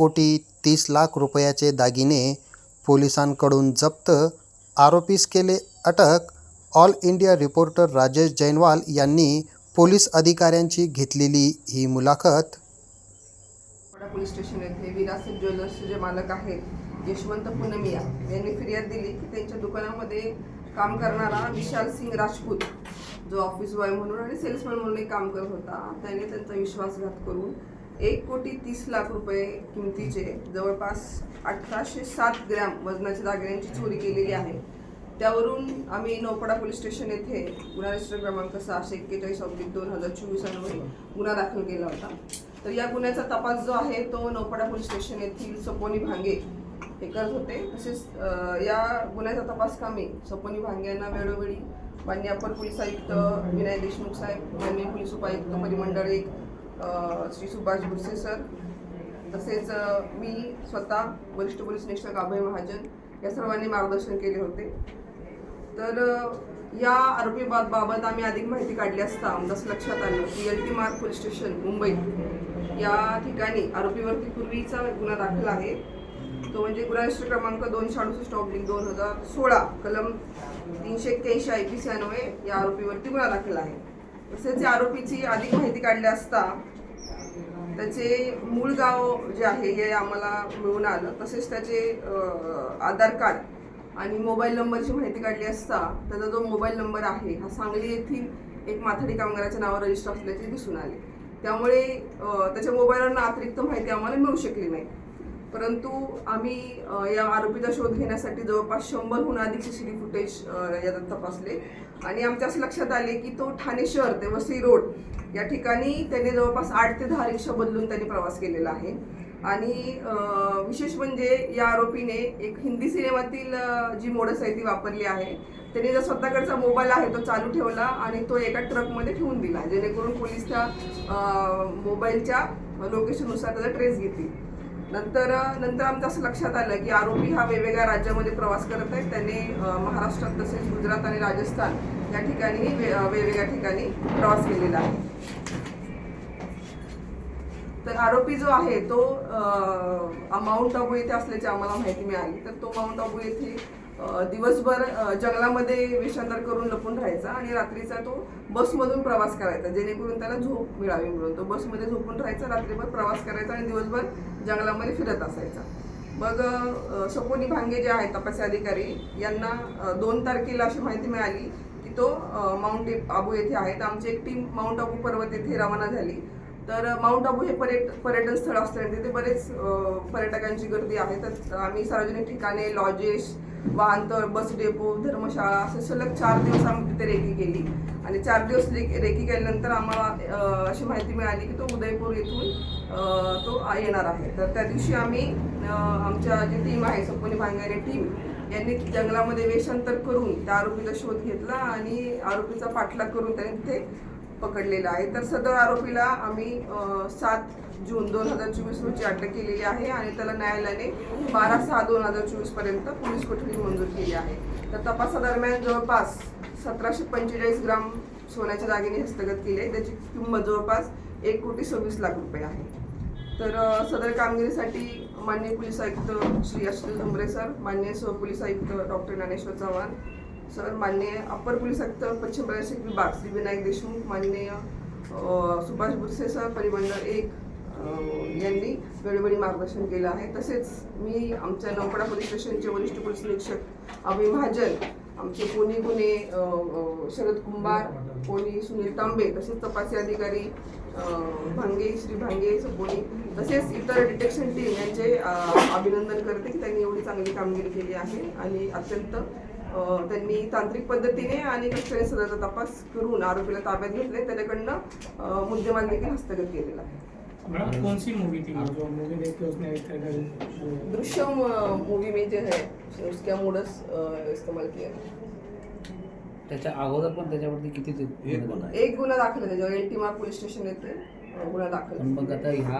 कोटी तीस लाख रुपयाचे दागिने पोलिसांकडून जप्त आरोपीस केले अटक all India reporter Rajesh Jainwal यांनी पोलीस अधिकाऱ्यांची घेतलेली ही मुलाखत. पोलीस स्टेशन येथे विरासत ज्वेलर्सचे जे मालक आहेत यशवंत पुनमिया यांनी फिर्याद दिली की त्यांच्या दुकानामध्ये काम करणारा विशाल सिंग राजपूत जो ऑफिस बॉय म्हणून आणि सेल्समॅन म्हणून काम करत होता त्याने त्यांचा विश्वासघात करून एक कोटी तीस लाख रुपये किमतीचे जवळपास अठराशे सात ग्रॅम वजनाच्या दागिन्यांची चोरी केलेली आहे. त्यावरून आम्ही नौपडा पोलीस स्टेशन येथे गुन्हा रजिस्टर क्रमांक सहाशे एक्केचाळीस ऑब्लिक दोन हजार चोवीस अन्वये गुन्हा दाखल केला होता. तर या गुन्ह्याचा तपास जो आहे तो नौपडा पोलीस स्टेशन येथील सपोनी भांगे हे करत होते. तसेच या गुन्ह्याचा तपास कामी सपोनी भांगे यांना वेळोवेळी मान्य अपर पोलीस आयुक्त विनय देशमुख साहेब मान्य पोलीस उपायुक्त परिमंडळ एक श्री सुभाष बुरसे सर तसेच मी स्वतः वरिष्ठ पोलीस निरीक्षक अभय महाजन या सर्वांनी मार्गदर्शन केले होते. तर या आरोपी बाबत आम्ही अधिक माहिती काढली असता आमदास लक्षात आलं की एल टी मार्ग पोलीस स्टेशन मुंबई. या ठिकाणी आरोपीवरती पूर्वीचा गुन्हा दाखल आहे. तो म्हणजे गुन्हा रजिस्टर क्रमांक दोनशे अडुसष्ट ऑब्लिक दोन हजार सोळा कलम तीनशे एक्क्याऐंशी आय पी सी या आरोपीवरती गुन्हा दाखल आहे. तसेच या आरोपीची अधिक माहिती काढली असता त्याचे मूळ गाव जे आहे हे आम्हाला मिळून आलं. तसेच त्याचे आधार कार्ड आणि मोबाईल नंबरची माहिती काढली असता त्याचा जो मोबाईल नंबर आहे हा सांगली येथील एक माथाडी कामगाराच्या नावावर रजिस्टर असल्याचे दिसून आले. त्यामुळे त्याच्या मोबाईलवरनं अतिरिक्त माहिती आम्हाला मिळू शकली नाही. परंतु आम्ही या आरोपीचा शोध घेण्यासाठी जवळपास शंभरहून अधिक सी सी टी फुटेज यात तपासले. आणि आमच्या असं लक्षात आले की तो ठाणे शहर ते वसई रोड या ठिकाणी त्याने जवळपास आठ ते दहा रिक्षा बदलून त्यांनी प्रवास केलेला आहे. आणि विशेष म्हणजे या आरोपीने एक हिंदी सिनेमातील जी मोडस आहे ती वापरली आहे. त्याने जो स्वतःकडचा मोबाईल आहे तो चालू ठेवला आणि तो एका ट्रकमध्ये ठेवून दिला जेणेकरून पोलीस त्या मोबाईलच्या लोकेशननुसार त्याचा ट्रेस घेतील. नंतर नंतर आमचं असं लक्षात आलं की आरोपी हा वेगवेगळ्या राज्यामध्ये प्रवास करत आहे त्याने महाराष्ट्रात तसेच गुजरात आणि राजस्थान या ठिकाणी वेगवेगळ्या ठिकाणी प्रवास केलेला आहे. तर आरोपी जो आहे तो माउंट आबू येथे असल्याची आम्हाला माहिती मिळाली. तर तो माउंट आबू येथे दिवसभर जंगलामध्ये वेषांतर करून लपून राहायचा आणि रात्रीचा तो बसमधून प्रवास करायचा जेणेकरून त्याला झोप मिळावी म्हणून. तो बसमध्ये झोपून राहायचा रात्रीभर प्रवास करायचा आणि दिवसभर जंगलामध्ये फिरत असायचा. मग सपोनी भांगे जे आहेत तपासी अधिकारी यांना दोन तारखेला अशी माहिती मिळाली की तो माउंट आबू येथे आहे तर आमची एक टीम माउंट आबू पर्वत येथे रवाना झाली. तर माउंट आबू हे पर्यट पर्यटन स्थळ असल्याने तिथे बरेच पर्यटकांची गर्दी आहे. तर आम्ही सार्वजनिक ठिकाणे लॉजेस वाहनतळ बस डेपो धर्मशाळा असे सलग चार दिवस आम्ही तिथे रेकी केली. आणि चार दिवस रेकी केल्यानंतर आम्हाला अशी माहिती मिळाली की तो उदयपूर येथून तो येणार आहे. तर त्या दिवशी आम्ही आमच्या जी टीम आहे सपोनी भांगारे टीम यांनी जंगलामध्ये वेषांतर करून त्या आरोपीचा शोध घेतला आणि आरोपीचा पाठलाग करून त्याने तिथे पकडलेला आहे. तर सदर आरोपीला आम्ही सात जून दोन हजार चोवीस रोजी अटक केलेली आहे आणि त्याला न्यायालयाने बारा सहा दोन हजार चोवीसपर्यंत पोलीस कोठडी मंजूर केली आहे. तर तपासादरम्यान जवळपास सतराशे पंचेचाळीस ग्राम सोन्याच्या दागिने हस्तगत केले त्याची किंमत जवळपास एक कोटी सव्वीस लाख रुपये आहे. तर सदर कामगिरीसाठी माननीय पोलीस आयुक्त श्री आशुतोष झुंबरे सर माननीय सहपोलीस आयुक्त डॉक्टर ज्ञानेश्वर चव्हाण सर माननीय अप्पर पोलीस आयुक्त पश्चिम प्रादेशिक विभाग श्री विनायक देशमुख माननीय सुभाष बुरसे सर परिमंडळ एक यांनी वेळोवेळी मार्गदर्शन केलं आहे. तसेच मी आमच्या नौपडा पोलीस स्टेशनचे वरिष्ठ पोलीस निरीक्षक अभि महाजन आमचे कोणी गुन्हे शरद कुंभार कोणी सुनील तांबे तसेच तपासी अधिकारी भांगे श्री भांगे कोणी तसेच इतर डिटेक्शन टीम यांचे अभिनंदन करते की त्यांनी एवढी चांगली कामगिरी केली आहे आणि अत्यंत त्यांनी तांत्रिक पद्धतीने आणि कष्टाने सदरचा तपास करून आरोपीला ताब्यात घेतले. त्याच्याकडनं मुद्देमाल देखील हस्तगत केलेला आहे. कौन सी मूवी थी जो मूवी देख के उसने इस तरह का दृश्यम मूवी में जो है उसका मोडस इस्तेमाल किया त्याच्या अगोदर पण त्याच्यावरती किती ते- एक गुन्हा दाखल आहे. त्याच्यावर एल टी मार्ग पोलीस स्टेशन येते. गुन्हा दाखल मग आता ह्या